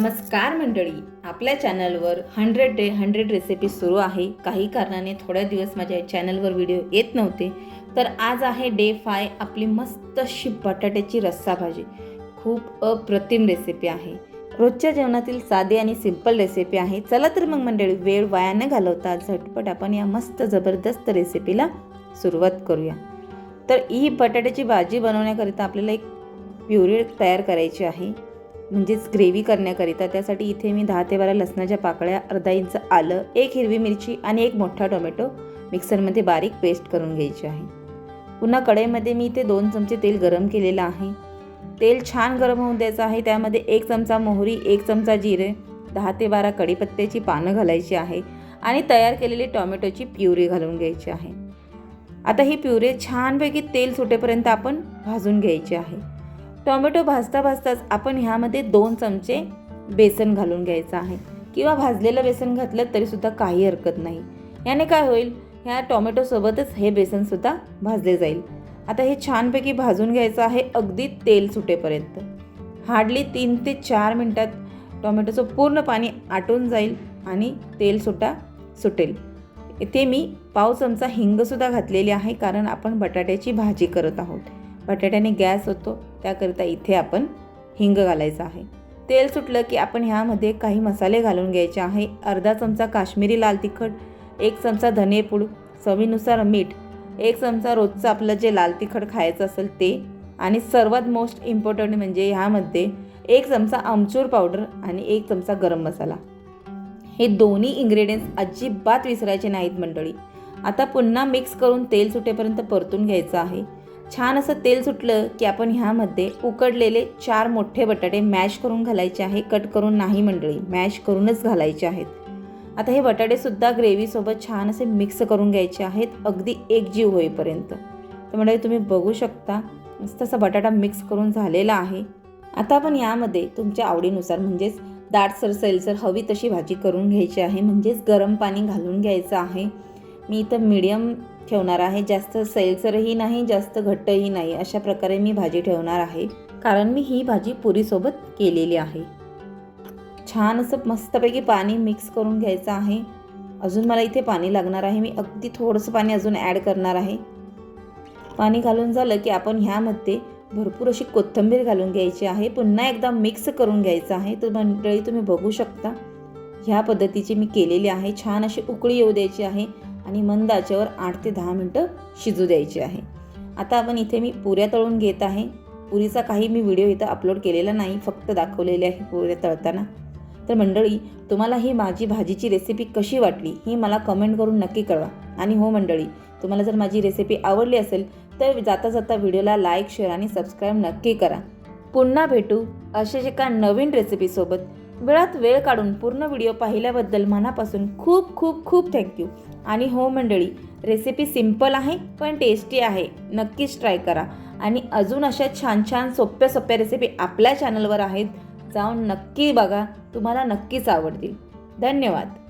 नमस्कार मंडळी. आपल्या चॅनलवर हंड्रेड डे हंड्रेड रेसिपी सुरू आहे. काही कारणाने थोड्या दिवस माझ्या चॅनलवर व्हिडिओ येत नव्हते. तर आज आहे डे फाय आपली मस्त अशी बटाट्याची रस्सा भाजी खूप अप्रतिम रेसिपी आहे. रोजच्या जेवणातील साधी आणि सिंपल रेसिपी आहे. चला तर मग मंडळी वेळ वाया न घालवता झटपट आपण या मस्त जबरदस्त रेसिपीला सुरुवात करूया. तर ही बटाट्याची भाजी बनवण्याकरिता आपल्याला एक प्युरी तयार करायची आहे. म्हणजेच ग्रेव्ही करण्याकरिता त्यासाठी इथे मी दहा ते बारा लसणाच्या पाकळ्या अर्धा इंच आलं एक हिरवी मिरची आणि एक मोठा टोमॅटो मिक्सरमध्ये बारीक पेस्ट करून घ्यायची आहे. पुन्हा कढईमध्ये मी इथे दोन चमचे तेल गरम केलेलं आहे. तेल छान गरम होऊन द्यायचं आहे. त्यामध्ये एक चमचा मोहरी एक चमचा जिरे दहा ते बारा कढीपत्त्याची पानं घालायची आहे आणि तयार केलेली टोमॅटोची प्युरी घालून घ्यायची आहे. आता ही प्युरे छानपैकी तेल सुटेपर्यंत आपण भाजून घ्यायची आहे. टोमॅटो भाजता भाजताच आपण ह्यामध्ये दोन चमचे बेसन घालून घ्यायचं आहे. किंवा भाजलेलं बेसन घातलं तरीसुद्धा काही हरकत नाही. याने काय होईल? ह्या टोमॅटोसोबतच हे बेसनसुद्धा भाजले जाईल. आता हे छानपैकी भाजून घ्यायचं आहे अगदी तेल सुटेपर्यंत. हार्डली तीन ते चार मिनटात टोमॅटोचं पूर्ण पाणी आटून जाईल आणि तेल सुटा सुटेल. इथे मी पाव चमचा हिंगसुद्धा घातलेली आहे कारण आपण बटाट्याची भाजी करत आहोत. बटाट्याने गॅस होतो त्याकरिता इथे आपण हिंग घालायचं आहे. तेल सुटलं की आपण ह्यामध्ये काही मसाले घालून घ्यायचे आहे. अर्धा चमचा काश्मीरी लाल तिखट एक चमचा धनेपूड चवीनुसार मीठ एक चमचा रोजचं आपलं जे लाल तिखट खायचं असेल ते. आणि सर्वात मोस्ट इम्पॉर्टंट म्हणजे ह्यामध्ये एक चमचा आमचूर पावडर आणि एक चमचा गरम मसाला. हे दोन्ही इंग्रेडियंट्स अजिबात विसरायचे नाहीत मंडळी. आता पुन्हा मिक्स करून तेल सुटेपर्यंत परतून घ्यायचं आहे. छान असं तेल सुटलं की आपण ह्यामध्ये उकडलेले चार मोठे बटाटे मॅश करून घालायचे आहे कट करून नाही मंडळी मॅश करूनच घालायचे आहेत. आता हे बटाटेसुद्धा ग्रेव्हीसोबत छान असे मिक्स करून घ्यायचे आहेत अगदी एकजीव होईपर्यंत. तर म्हणजे तुम्ही बघू शकता मस्त असा बटाटा मिक्स करून झालेला आहे. आता आपण यामध्ये तुमच्या आवडीनुसार म्हणजेच दाटसर सैलसर हवी तशी भाजी करून घ्यायची आहे म्हणजेच गरम पाणी घालून घ्यायचं आहे. मी इथं मीडियम ठेवणार आहे. जास्त सैलसरही नाही जास्त घट्टही नाही. अशा प्रकारे मी भाजी ठेवणार आहे. कारण मी ही भाजी पुरीसोबत केलेली आहे. छान असं मस्तपैकी पाणी मिक्स करून घ्यायचं आहे. अजून मला इथे पाणी लागणार आहे. मी अगदी थोडंसं पाणी अजून ॲड करणार आहे. पाणी घालून झालं की आपण ह्यामध्ये भरपूर अशी कोथिंबीर घालून घ्यायची आहे. पुन्हा एकदा मिक्स करून घ्यायचं आहे. तर मंडळी तुम्ही बघू शकता. ह्या पद्धतीची मी केलेली आहे. छान अशी उकळी येऊ द्यायची आहे. आणि मंद आचेवर आठ ते दहा मिनटं शिजू द्यायची आहे. आता आपण इथे मी पुऱ्या तळून घेत आहे. पुरीचा काही मी व्हिडिओ इथं अपलोड केलेला नाही फक्त दाखवलेले आहे पुऱ्या तळताना. तर मंडळी तुम्हाला ही माझी भाजीची रेसिपी कशी वाटली ही मला कमेंट करून नक्की कळवा. आणि हो मंडळी तुम्हाला जर माझी रेसिपी आवडली असेल तर जाता जाता व्हिडिओला लाईक शेअर आणि सबस्क्राईब नक्की करा. पुन्हा भेटू. अशाच एका नवीन रेसिपीसोबत वेळात वेळ काढून पूर्ण व्हिडिओ पाहिल्याबद्दल मनापासून खूप खूप खूप थँक्यू आणि हो मंडळी रेसिपी सिंपल आहे पण टेस्टी आहे. नक्कीच ट्राय करा. आणि अजून अशा छान छान सोप्या सोप्या रेसिपी आपल्या चॅनलवर आहेत जाऊन नक्की बघा. तुम्हाला नक्कीच आवडतील. धन्यवाद.